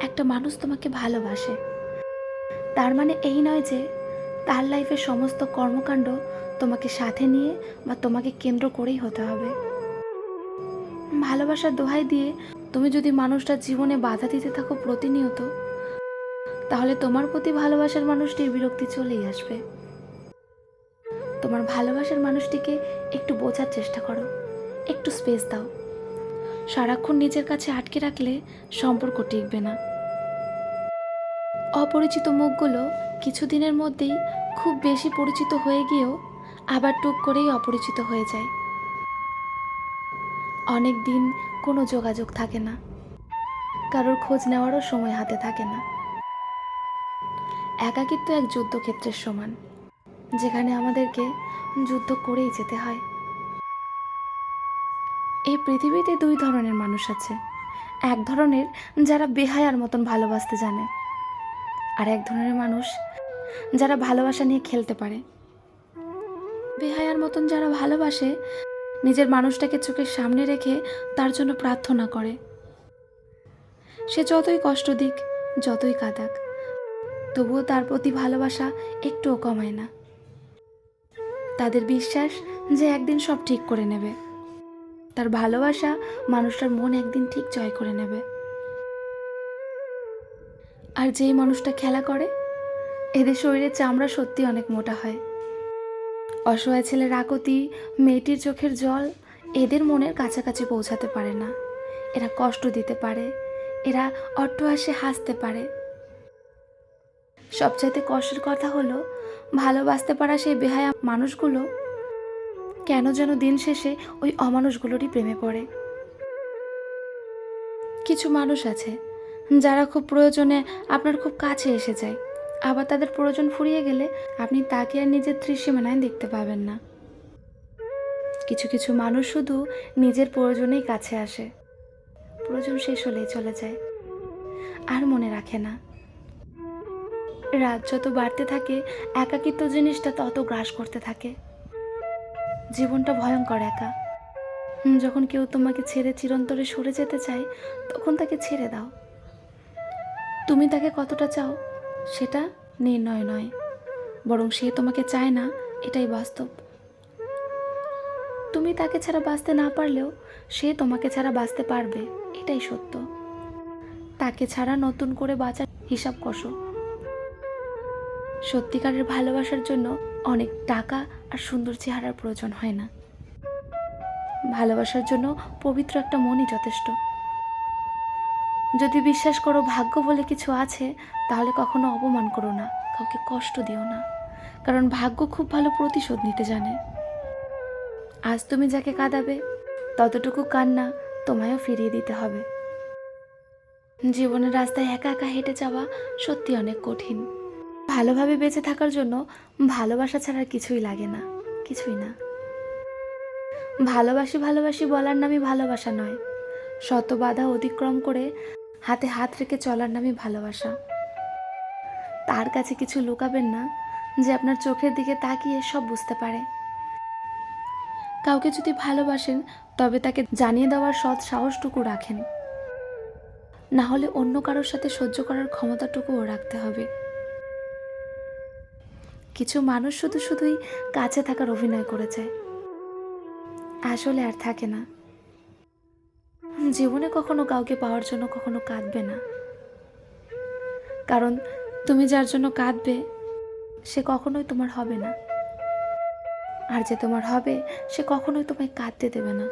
একটা মানুষ তোমাকে ভালোবাসে। তার মানে এই নয় যে, তার লাইফের সমস্ত কর্মকাণ্ড তোমাকে সাথে নিয়ে বা তোমাকে কেন্দ্র করেই হতে হবে। ভালোবাসার দোহাই দিয়ে তুমি যদি মানুষটার জীবনে বাধা দিতে থাকো প্রতিনিয়ত, তাহলে তোমার প্রতি ভালোবাসার মানুষটির বিরক্তি চলেই আসবে। তোমার ভালোবাসার মানুষটিকে একটু বোঝার চেষ্টা করো, একটু স্পেস দাও। সারাক্ষণ নিজের কাছে আটকে রাখলে সম্পর্ক টিকবে না। অপরিচিত মুখগুলো কিছুদিনের মধ্যেই খুব বেশি পরিচিত হয়ে গিয়েও আবার টুক করেই অপরিচিত হয়ে যায়। অনেক দিন কোনো যোগাযোগ থাকে না। কারোর খোঁজ নেওয়ারও সময় হাতে থাকে না। একাকিত্ব এক যুদ্ধক্ষেত্রের সমান, যেখানে আমাদেরকে যুদ্ধ করেই যেতে হয়। এই পৃথিবীতে দুই ধরনের মানুষ আছে। এক ধরনের যারা বেহায়ার মতন ভালোবাসতে জানে আর এক ধরনের মানুষ যারা ভালোবাসা নিয়ে খেলতে পারে। বেহায়ার মতন যারা ভালোবাসে, নিজের মানুষটাকে চোখের সামনে রেখে তার জন্য প্রার্থনা করে। সে যতই কষ্ট দিক, যতই কাঁদাক, তবুও তার প্রতি ভালোবাসা একটুও কমায় না। তাদের বিশ্বাস যে একদিন সব ঠিক করে নেবে। তার ভালোবাসা মানুষটার মন একদিন ঠিক জয় করে নেবে। আর যেই মানুষটা খেলা করে, এদের শরীরের চামড়া সত্যি অনেক মোটা হয়। অসহায় ছেলের আকুতি মেয়েটির চোখের জল, এদের মনের কাছাকাছি পৌঁছাতে পারে না। এরা কষ্ট দিতে পারে, এরা অট্টহাসে হাসতে পারে। সবচাইতে কষ্টের কথা হলো, ভালোবাসতে পারা সেই বেহায়া মানুষগুলো কেন যেন দিন শেষে ওই অমানুষগুলোরই প্রেমে পড়ে। কিছু মানুষ আছে যারা খুব প্রয়োজনে আপনার খুব কাছে এসে যায়। আবার তাদের প্রয়োজন ফুরিয়ে গেলে আপনি তাকে আর নিজের ত্রিসীমানায় দেখতে পাবেন না। কিছু কিছু মানুষ শুধু নিজের প্রয়োজনেই কাছে আসে। প্রয়োজন শেষ হলেই চলে যায়। আর মনে রাখে না। রাত যত বাড়তে থাকে, একাকিত্ব জিনিসটা তত গ্রাস করতে থাকে। জীবনটা ভয়ঙ্কর একা। যখন কেউ তোমাকে ছেড়ে চিরন্তরে সরে যেতে চায়, তখন তাকে ছেড়ে দাও। তুমি তাকে কতটা চাও, সেটা নির্ণয় নয়। বরং সে তোমাকে চায় না, এটাই বাস্তব। তুমি তাকে ছাড়া বাঁচতে না পারলেও সে তোমাকে ছাড়া বাঁচতে পারবে, এটাই সত্য। তাকে ছাড়া নতুন করে বাঁচার হিসাব কষো। সত্যিকারের ভালোবাসার জন্য অনেক টাকা আর সুন্দর চেহারার প্রয়োজন হয় না। ভালোবাসার জন্য পবিত্র একটা মনই যথেষ্ট। যদি বিশ্বাস করো ভাগ্য বলে কিছু আছে, তাহলে কখনো অপমান করো না, কাউকে কষ্ট দিও না। কারণ ভাগ্য খুব ভালো প্রতিশোধ নিতে জানে। আজ তুমি যাকে কাঁদাবে, ততটুকু কান্না তোমায়ও ফিরিয়ে দিতে হবে। জীবনের রাস্তায় একা একা হেঁটে যাওয়া সত্যি অনেক কঠিন। ভালোভাবে বেঁচে থাকার জন্য ভালোবাসা ছাড়া কিছুই লাগে না, কিছুই না। ভালোবাসি ভালোবাসি বলার নামই ভালোবাসা নয়। শত বাধা অতিক্রম করে হাতে হাত রেখে চলার নামই ভালোবাসা। তার কাছে কিছু লুকাবেন না, যে আপনার চোখের দিকে তাকিয়ে সব বুঝতে পারে। কাউকে যদি ভালোবাসেন, তবে তাকে জানিয়ে দেওয়ার সৎ সাহসটুকু রাখেন। না হলে অন্য কারোর সাথে সহ্য করার ক্ষমতাটুকুও রাখতে হবে। কিছু মানুষ শুধু শুধুই কাছে থাকার অভিনয় করে যায় আসলে আর থাকে না। জীবনে কখনো কাউকে পাওয়ার জন্য কখনো কাঁদবে না। কারণ তুমি যার জন্য কাঁদবে, সে কখনোই তোমার হবে না। আর যে তোমার হবে, সে কখনোই তোমায় কাঁদতে দেবে না।